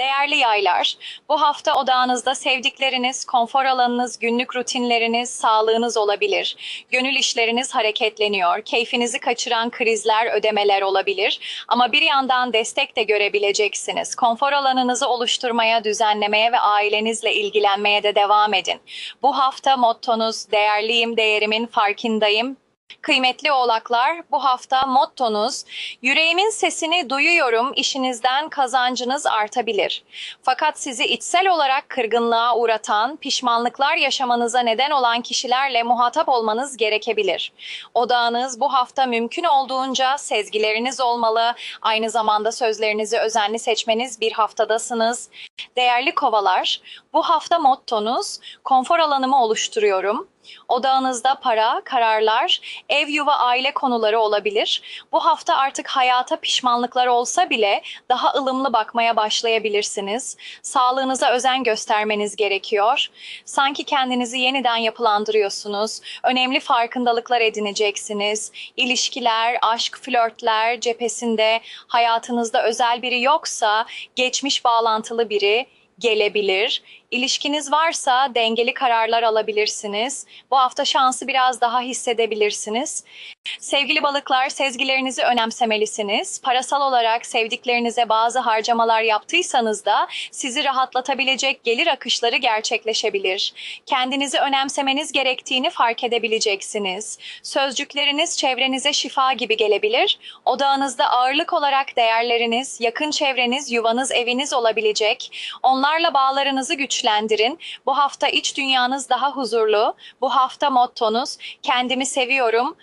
Değerli yaylar, bu hafta odağınızda sevdikleriniz, konfor alanınız, günlük rutinleriniz, sağlığınız olabilir. Gönül işleriniz hareketleniyor. Keyfinizi kaçıran krizler, ödemeler olabilir. Ama bir yandan destek de görebileceksiniz. Konfor alanınızı oluşturmaya, düzenlemeye ve ailenizle ilgilenmeye de devam edin. Bu hafta mottonuz değerliyim, değerimin farkındayım, Kıymetli oğlaklar, bu hafta mottonuz yüreğimin sesini duyuyorum, işinizden kazancınız artabilir. Fakat sizi içsel olarak kırgınlığa uğratan, pişmanlıklar yaşamanıza neden olan kişilerle muhatap olmanız gerekebilir. Odağınız bu hafta mümkün olduğunca sezgileriniz olmalı, aynı zamanda sözlerinizi özenli seçmeniz bir haftadasınız. Değerli kovalar, bu hafta mottonuz konfor alanımı oluşturuyorum. Odağınızda para, kararlar, ev, yuva, aile konuları olabilir. Bu hafta artık hayata pişmanlıklar olsa bile daha ılımlı bakmaya başlayabilirsiniz. Sağlığınıza özen göstermeniz gerekiyor. Sanki kendinizi yeniden yapılandırıyorsunuz. Önemli farkındalıklar edineceksiniz. İlişkiler, aşk, flörtler cephesinde hayatınızda özel biri yoksa geçmiş bağlantılı biri gelebilir. İlişkiniz varsa dengeli kararlar alabilirsiniz. Bu hafta şansı biraz daha hissedebilirsiniz. Sevgili balıklar, sezgilerinizi önemsemelisiniz. Parasal olarak sevdiklerinize bazı harcamalar yaptıysanız da sizi rahatlatabilecek gelir akışları gerçekleşebilir. Kendinizi önemsemeniz gerektiğini fark edebileceksiniz. Sözcükleriniz çevrenize şifa gibi gelebilir. Odağınızda ağırlık olarak değerleriniz, yakın çevreniz, yuvanız, eviniz olabilecek. Onlarla bağlarınızı güçlendirin. Bu hafta iç dünyanız daha huzurlu. Bu hafta mottonuz kendimi seviyorum.